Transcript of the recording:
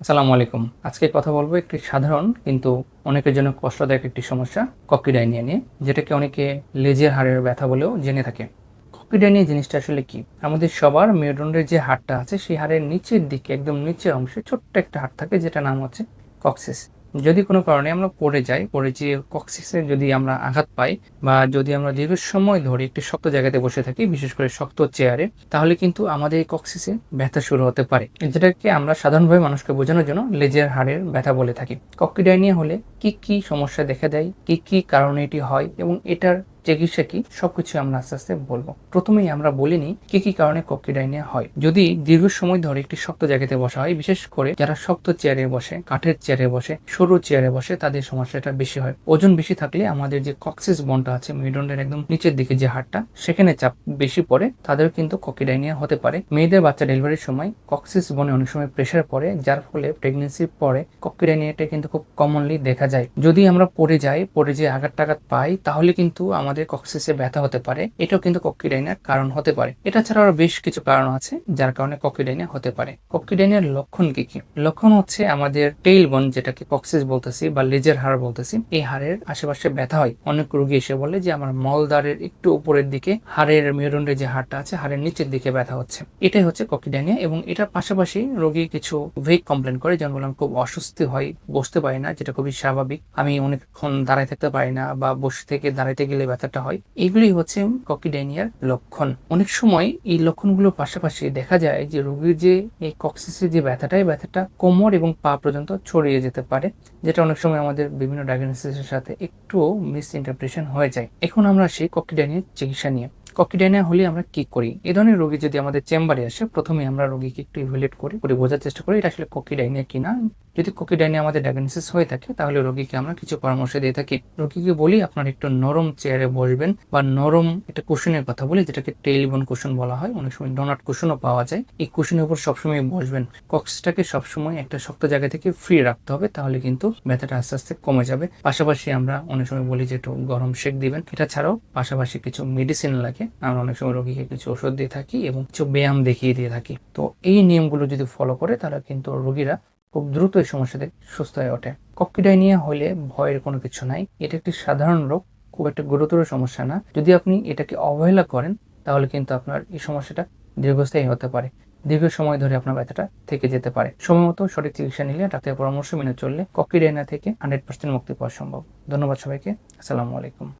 আসসালামু আলাইকুম। আজকে কথা বলব একটি সাধারণ কিন্তু অনেকের জন্য কষ্টদায়ক একটি সমস্যা ককিডাইনিয়া নিয়ে যেটাকে অনেকে লেজের হাড়ের ব্যথা বলেও জেনে থাকে। ককিডাইনিয়া জিনিসটা আসলে কি? আমাদের সবার মেরুদণ্ডের যে হাড়টা আছে, সেই হাড়ের নিচের দিকে, একদম নিচের অংশে ছোট্ট একটা হাড় থাকে যেটা নাম হচ্ছে কক্সিস। যদি কোনো কারণে আমরা পড়ে যাই, পড়ে যে কক্সিসে যদি আমরা আঘাত পাই বা যদি আমরা দীর্ঘ সময় ধরে একটি শক্ত জায়গাতে বসে থাকি, বিশেষ করে শক্ত চেয়ারে তাহলে কিন্তু আমাদের এই কক্সিসে ব্যথা শুরু হতে পারে। যেটাকে আমরা সাধারণভাবে মানুষকে বোঝানোর জন্য লেজের হাড়ের ব্যথা বলে থাকি। কক্সিডাইনিয়া হলে কি কি সমস্যা দেখা দেয়, কি কি কারণে এটি হয় এবং এটার চিকিৎসা কি সবকিছু আমরা আস্তে আস্তে বলব। প্রথমেই আমরা বলিনি কি কি কারণে কক্সিডাইনিয়া হয়। যদি দীর্ঘ সময় ধরে একটি শক্ত জায়গাতে বসা হয়, বিশেষ করে যারা শক্ত চেয়ারে বসে, কাঠের চেয়ারে বসে, সরু চেয়ারে বসে, তাদের সমস্যাটা বেশি হয়। ওজন বেশি থাকলে আমাদের যে কক্সিস বনটা আছে, মেরুদণ্ডের একদম নিচের দিকে যে হাড়টা, সেখানে চাপ বেশি পড়ে তাদের কিন্তু ককিডাইনিয়া হতে পারে। মেয়েদের বাচ্চা ডেলিভারির সময় কক্সিস বনে অনেক সময় প্রেশার পড়ে, যার ফলে প্রেগনেন্সির পরে ককিডাইনিয়াটা কিন্তু খুব কমনলি দেখা যায়। যদি আমরা পড়ে যাই, পড়ে যে আঘাত টাঘাত পাই, তাহলে কিন্তু আমাদের কক্সিসে ব্যথা হতে পারে, এটাও কিন্তু ককিডাইনিয়ার কারণ হতে পারে। এটা ছাড়া আরও বেশ কিছু কারণ আছে যার কারণে ককিডাইনিয়া হতে পারে। ককিডাইনিয়ার লক্ষণ কি কি? লক্ষণ হচ্ছে আমাদের টেইল বোন যেটাকে কক্সিস বলতেছি বা লেজের হাড় বলতেছি, এই হাড়ের আশেপাশে ব্যথা হয়। অনেক রোগী এসে বলে যে, আমার মলদারের একটু উপরের দিকে, হাড়ের মেরুদণ্ডের যে হাড়টা আছে, হাড়ের নিচের দিকে ব্যথা হচ্ছে। এটাই হচ্ছে ককিডাইনিয়া এবং এটার পাশাপাশি রোগী কিছু ভেক কমপ্লেন করে, যেমন বললাম, খুব অস্বস্তি হয়, বসতে পারি না, যেটা খুবই স্বাভাবিক। আমি অনেকক্ষণ দাঁড়ায় থাকতে পারি না বা বসে থেকে দাঁড়াইতে গেলে ব্যথাটা হয়। এগুলি হচ্ছে ককিডাইনিয়ার লক্ষণ। অনেক সময় এই লক্ষণগুলোর পাশাপাশি দেখা যায় যে রোগীর যে এই কক্সিসের যে ব্যথাটা, এই ব্যথাটা কোমর এবং পা পর্যন্ত ছড়িয়ে যেতে পারে, যেটা অনেক সময় আমাদের বিভিন্ন ডায়াগনোসিসের সাথে একটু মিস ইন্টারপ্রেশন হয়ে যায়। এখন আমরা আসি ককিডাইনিয়ার চিকিৎসা নিয়ে। ককিডাইনিয়া হলে আমরা কি করি? এই ধরনের রোগী যদি আমাদের চেম্বারে আসে, প্রথমে আমরা রোগীকে একটু ইভ্যালুয়েট করি করে বোঝার চেষ্টা করি এটা আসলে ককিডাইনিয়া কিনা। যদি কোকিডাইনিয়া আমাদের ডায়াগনোসিস হয়ে থাকে, তাহলে রোগীকে আমরা কিছু পরামর্শ দিয়ে থাকি। রোগীকে বলি আপনার একটু নরম চেয়ারে বসবেন বা নরম একটা কুশনের কথা বলি, যেটাকে টেলিবন কুশন বলা হয়। অনেক সময় ডোনাট কুশনও পাওয়া যায়। এই কুশনের উপর সবসময় বসবেন। কক্সটাকে সবসময় একটা শক্ত জায়গা থেকে ফ্রি রাখতে হবে, তাহলে কিন্তু ব্যথাটা আস্তে আস্তে কমে যাবে। পাশাপাশি আমরা অনেক সময় বলি যে একটু গরম শেক দিবেন। এটা ছাড়াও পাশাপাশি কিছু মেডিসিন লাগে। আমরা অনেক সময় রোগীকে কিছু ওষুধ দিয়ে থাকি এবং কিছু ব্যায়াম দেখিয়ে দিয়ে থাকি। তো এই নিয়মগুলো যদি ফলো করে তারা কিন্তু রোগীরা খুব দ্রুত এই সমস্যা থেকে সুস্থ হয়ে ওঠে। কক্সিডাইনিয়া হলে ভয়ের কোনো কিছু নাই। এটা একটি সাধারণ রোগ, খুব একটা গুরুতর সমস্যা না। যদি আপনি এটাকে অবহেলা করেন, তাহলে কিন্তু আপনার এই সমস্যাটা দীর্ঘস্থায়ী হতে পারে। দীর্ঘ সময় ধরে আপনার ব্যথাটা থেকে যেতে পারে। সময় মতো সঠিক চিকিৎসা নিলে ডাক্তারের পরামর্শ মেনে চললে ককিডাইনা থেকে হান্ড্রেড পার্সেন্ট মুক্তি পাওয়া সম্ভব। ধন্যবাদ সবাইকে। আসসালামু আলাইকুম।